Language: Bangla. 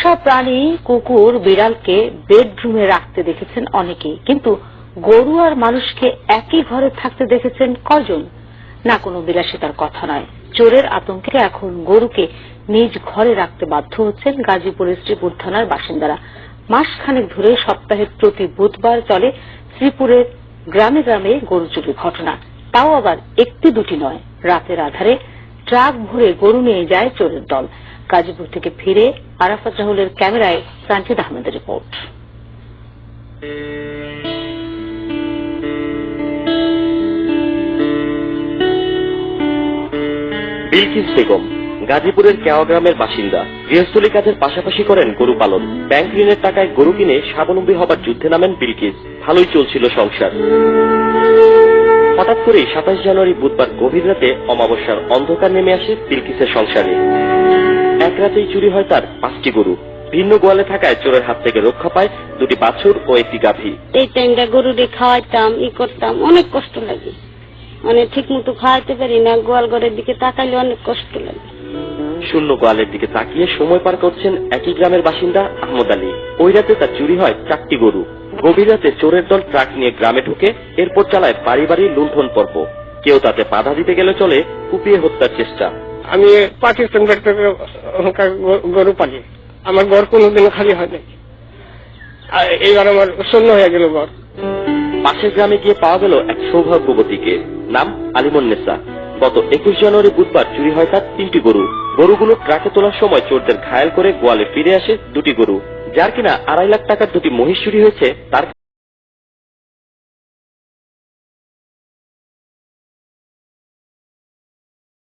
পোষা প্রাণী, কুকুর, বিড়ালকে বেডরুমে রাখতে দেখেছেন অনেকেই। কিন্তু গরু আর মানুষকে একই ঘরে থাকতে দেখেছেন কজন? না, কোনো বিলাসিতার কথা নয়। চোরের আতঙ্কে এখন গরুকে নিজ ঘরে রাখতে বাধ্য হচ্ছেন গাজীপুরের শ্রীপুর থানার বাসিন্দারা। মাসখানেক ধরে সপ্তাহের প্রতি বুধবার চলে শ্রীপুরের গ্রামে গ্রামে গরু চুরির ঘটনা। তাও আবার একটি দুটি নয়। রাতের আধারে ট্রাক ভরে গরু নিয়ে যায় চোরের দল। গাজীপুর থেকে ফিরে আরাফাত রাহুলের ক্যামেরায় সানজিদ আহমেদের রিপোর্ট। বিলকিস বেগম, গাজীপুরের কেওয়া গ্রামের বাসিন্দা গৃহস্থলী কাজের পাশাপাশি করেন গরু পালন। ব্যাংক ঋণের টাকায় গরু কিনে স্বাবলম্বী হবার যুদ্ধে নামেন বিলকিস। ভালোই চলছিল সংসার। হঠাৎ করেই সাতাশ জানুয়ারি বুধবার গভীর রাতে অমাবস্যার অন্ধকার নেমে আসে বিলকিসের সংসারে। রাতেই চুরি হয় তার পাঁচটি গরু। ভিন্ন গোয়ালে থাকায় চোরের হাত থেকে রক্ষা পায় দুটি বাছুর ও একটি গাভী। এই টাইমটা গরুরে খাওয়াইতাম ই করতাম অনেক কষ্ট লাগে। মানে ঠিক মতো খাওয়াইতে পারি না গোয়াল ঘরের দিকে তাকাইলে অনেক কষ্ট লাগে। শূন্য গোয়ালের দিকে তাকিয়ে সময় পার করছেন একই গ্রামের বাসিন্দা আহমদ আলী। ওই রাতে তার চুরি হয় চারটি গরু। গভীর রাতে চোরের দল ট্রাক নিয়ে গ্রামে ঢুকে এরপর চালায় বাড়ি বাড়ি লুণ্ঠন পর্ব। কেউ তাতে বাধা দিতে গেলে চলে কুপিয়ে হত্যার চেষ্টা। আমি পাকিস্তান গরু পালি। আমার ঘর কোনোদিন খালি হয় নাই। এইবার আমার শূন্য হয়ে গেল ঘর পাশের গ্রামে গিয়ে পাওয়া গেল এক সৌভাগ্যবতীকে। নাম আলিমন্নেসা গত একুশ জানুয়ারি বুধবার চুরি হয় তার তিনটি গরু। গরুগুলো ট্রাকে তোলার সময় চোরদের ঘায়াল করে গোয়ালে ফিরে আসে দুটি গরু। যার কিনা আড়াই লাখ টাকার দুটি মহিষ চুরি হয়েছে, তার